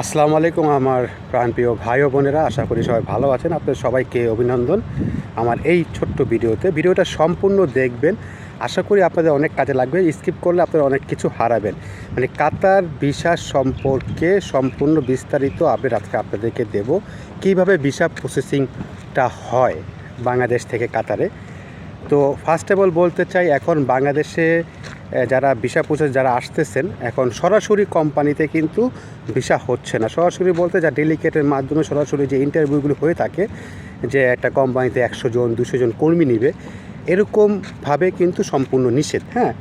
আসসালামু আলাইকুম আমার প্রাণপ্রিয় ভাই ও বোনেরা, আশা করি সবাই ভালো আছেন। আপনাদের সবাইকে অভিনন্দন আমার এই ছোট্ট ভিডিওতে। ভিডিওটা সম্পূর্ণ দেখবেন। আশা করি আপনাদের অনেক কাজে লাগবে। স্কিপ করলে আপনারা অনেক কিছু হারাবেন। মানে কাতার ভিসা সম্পর্কে সম্পূর্ণ বিস্তারিত আপডেট আজকে আপনাদেরকে দেব। কীভাবে ভিসা প্রসেসিংটা হয় বাংলাদেশ থেকে কাতারে? তো ফার্স্ট অফ অল বলতে চাই, এখন বাংলাদেশে যারা ভিসা প্রসেস যারা আসতেছেন, এখন সরাসরি কোম্পানিতে কিন্তু ভিসা হচ্ছে না। সরাসরি বলতে যা ডেলিকেটের মাধ্যমে সরাসরি যে ইন্টারভিউগুলো হয়ে থাকে, যে একটা কোম্পানিতে একশো জন, দুশো জন কর্মী নিবে এরকমভাবে কিন্তু সম্পূর্ণ নিষেধ হ্যাঁ?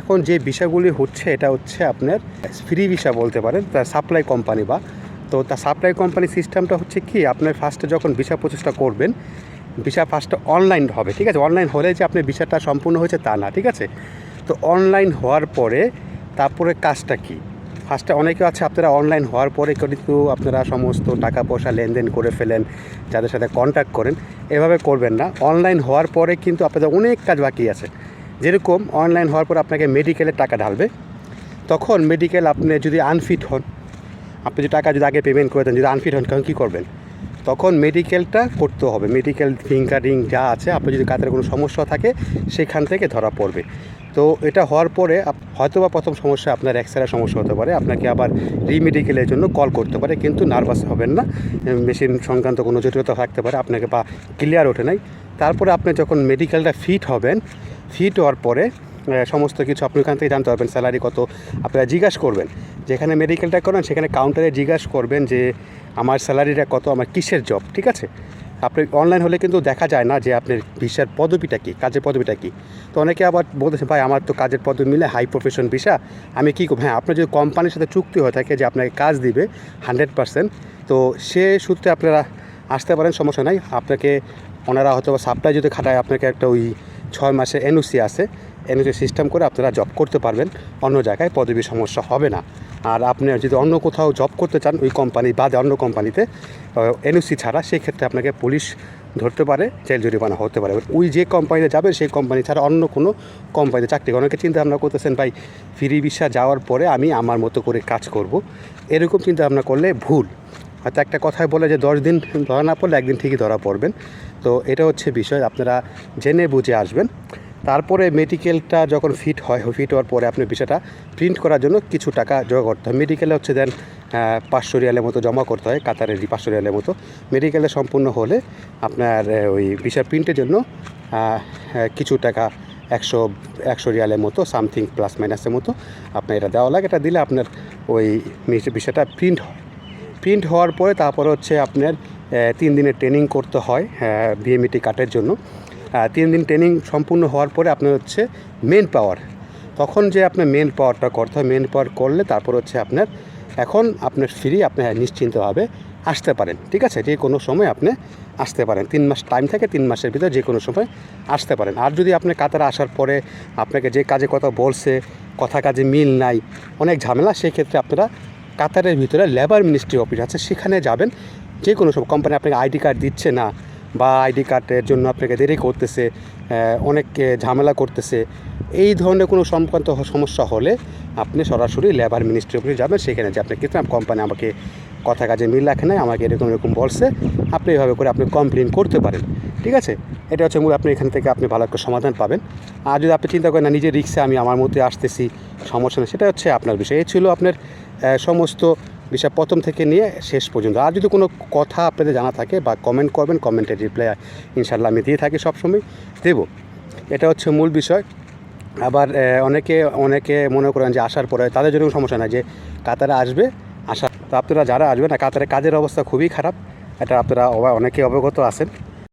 এখন যে ভিসাগুলি হচ্ছে, এটা হচ্ছে আপনার ফ্রি ভিসা বলতে পারেন তার সাপ্লাই কোম্পানি বা। তো তার সাপ্লাই কোম্পানি সিস্টেমটা হচ্ছে কি, আপনার ফার্স্টে যখন ভিসা প্রচেষ্টা করবেন, ভিসা ফার্স্টে অনলাইন হবে, ঠিক আছে? অনলাইন হলে যে আপনার ভিসাটা সম্পূর্ণ হয়েছে তা না, ঠিক আছে? তো অনলাইন হওয়ার পরে তারপরে কাজটা কি? ফার্স্টে অনেকে আছে আপনারা অনলাইন হওয়ার পরে কিন্তু আপনারা সমস্ত টাকা পয়সা লেনদেন করে ফেলেন, যাদের সাথে কন্ট্যাক্ট করেন। এভাবে করবেন না। অনলাইন হওয়ার পরে কিন্তু আপনাদের অনেক কাজ বাকি আছে। যেরকম অনলাইন হওয়ার পর আপনাকে মেডিকেলে টাকা ঢালবে। তখন মেডিকেল আপনি যদি আনফিট হন, আপনি যদি টাকা যদি আগে পেমেন্ট করে দেন, যদি আনফিট হন, তখন কী করবেন? তখন মেডিকেলটা করতে হবে। মেডিকেল ফিঙ্গারিং যা আছে আপনি যদি কাতের কোনো সমস্যা থাকে, সেখান থেকে ধরা পড়বে। তো এটা হওয়ার পরে হয়তো বা প্রথম সমস্যা আপনার এক্সরে সমস্যা হতে পারে, আপনাকে আবার রিমেডিকেলের জন্য কল করতে পারে, কিন্তু নার্ভাস হবেন না মেশিন সংক্রান্ত কোনো জটিলতা থাকতে পারে, আপনাকে বা ক্লিয়ার ওঠে নাই। তারপরে আপনি যখন মেডিকেলটা ফিট হবেন, ফিট হওয়ার পরে সমস্ত কিছু আপনি ওখান থেকে জানতে পারবেন, স্যালারি কত, আপনারা জিজ্ঞাসা করবেন। যেখানে মেডিকেলটা করেন, সেখানে কাউন্টারে জিজ্ঞাসা করবেন যে, আমার স্যালারিটা কত, আমার কিসের জব ঠিক আছে? আপনি অনলাইন হলে কিন্তু দেখা যায় না যে আপনার ভিসার পদবিটা কী, কাজের পদবিটা কী। তো অনেকে আবার বলতেছে ভাই, আমার তো কাজের পদবি মিলে হাই প্রফেশন ভিসা আমি কী করব? হ্যাঁ আপনার যদি কোম্পানির সাথে চুক্তি হয়ে থাকে যে আপনাকে কাজ দিবে হান্ড্রেড পার্সেন্ট তো সে সূত্রে আপনারা আসতে পারেন, সমস্যা নাই। আপনাকে ওনারা হয়তো সাপ্লাই যদি খাটায়, আপনাকে একটা ওই ছয় মাসের এনওসি আছে এনওসি সিস্টেম করে আপনারা জব করতে পারবেন, অন্য জায়গায় পদবি সমস্যা হবে না। আর আপনি যদি অন্য কোথাও জব করতে চান, ওই কোম্পানি বাদে অন্য কোম্পানিতে এনওসি ছাড়া সেই ক্ষেত্রে আপনাকে পুলিশ ধরতে পারে জেল জরিমানা হতে পারে। ওই যে কোম্পানিতে যাবে সেই কোম্পানি ছাড়া অন্য কোনো কোম্পানিতে চাকরি করে। অনেকে চিন্তা ভাবনা করতেছেন, ভাই ফ্রি ভিসা যাওয়ার পরে আমি আমার মতো করে কাজ করব। এরকম চিন্তা ভাবনা করলে ভুল। হয়তো একটা কথায় বলে যে, দশ দিন ধরা না পড়লে একদিন ঠিকই ধরা পড়বেন। তো এটা হচ্ছে বিষয়, আপনারা জেনে বুঝে আসবেন। তারপরে মেডিকেলটা যখন ফিট হয় ফিট হওয়ার পরে আপনি বিষয়টা প্রিন্ট করার জন্য কিছু টাকা জমা করতে হয়। মেডিকেলে হচ্ছে দেন পাঁচশো রিয়ালের মতো জমা করতে হয় কাতারের পাঁচশো রিয়ালের মতো। মেডিকেলে সম্পূর্ণ হলে আপনার ওই ভিসা প্রিন্টের জন্য কিছু টাকা একশো একশো রিয়ালের মতো সামথিং প্লাস মাইনাসের মতো আপনার এটা দেওয়া লাগে। এটা দিলে আপনার ওই বিষয়টা প্রিন্ট হয়। প্রিন্ট হওয়ার পরে তারপরে হচ্ছে আপনার তিন দিনের ট্রেনিং করতে হয় বিএমইটি কাটের জন্য। আহ, তিন দিন ট্রেনিং সম্পূর্ণ হওয়ার পরে আপনার হচ্ছে মেন পাওয়ার তখন যে আপনার মেন পাওয়ারটা করতে হয় মেন পাওয়ার করলে তারপর হচ্ছে আপনার, এখন আপনার ফ্রি আপনি নিশ্চিন্তভাবে আসতে পারেন। ঠিক আছে? যে কোনো সময় আপনি আসতে পারেন। তিন মাস টাইম থাকে, তিন মাসের ভিতরে যে কোনো সময় আসতে পারেন। আর যদি আপনি কাতারে আসার পরে আপনাকে যে কাজে কথা বলছে, কথা কাজে মিল নাই, অনেক ঝামেলা সেই ক্ষেত্রে আপনারা কাতারের ভিতরে লেবার মিনিস্ট্রি অফিস আছে, সেখানে যাবেন। যে কোনো সব কোম্পানি আপনাকে আইডি কার্ড দিচ্ছে না বা আইডি কার্ডের জন্য আপনাকে দেরি করতেছে অনেক ঝামেলা করতেছে, এই ধরনের কোনো সংক্রান্ত সমস্যা হলে আপনি সরাসরি লেবার মিনিস্ট্রি অফিসে যাবেন, সেখানে যে আপনি কিন্তু কোম্পানি আমাকে কথা কাজে মিল রাখে নাই, আমাকে এরকম এরকম বলছে, আপনি এভাবে করে আপনি কমপ্লেন করতে পারেন, ঠিক আছে? এটা হচ্ছে মূল, আপনি এখান থেকে আপনি ভালো একটা সমাধান পাবেন। আর যদি আপনি চিন্তা করেন না নিজের রিক্সে আমি আমার মধ্যে আসতেছি, সমস্যা নেই, সেটা হচ্ছে আপনার বিষয়। এই ছিল আপনার সমস্ত বিষয় প্রথম থেকে নিয়ে শেষ পর্যন্ত। আর যদি কোনো কথা আপনাদের জানা থাকে বা কমেন্ট করবেন কমেন্টের রিপ্লাই ইনশাল্লাহ আমি দিয়ে থাকি সবসময়। দেব। এটা হচ্ছে মূল বিষয়। আবার অনেকে অনেকে মনে করেন যে আসার পরে তাদের জন্য সমস্যা নাই যে কাতারে আসবে আসা তো আপনারা যারা আসবেন কাতারে কাজের অবস্থা খুবই খারাপ। এটা আপনারা অনেকে অবগত আছেন।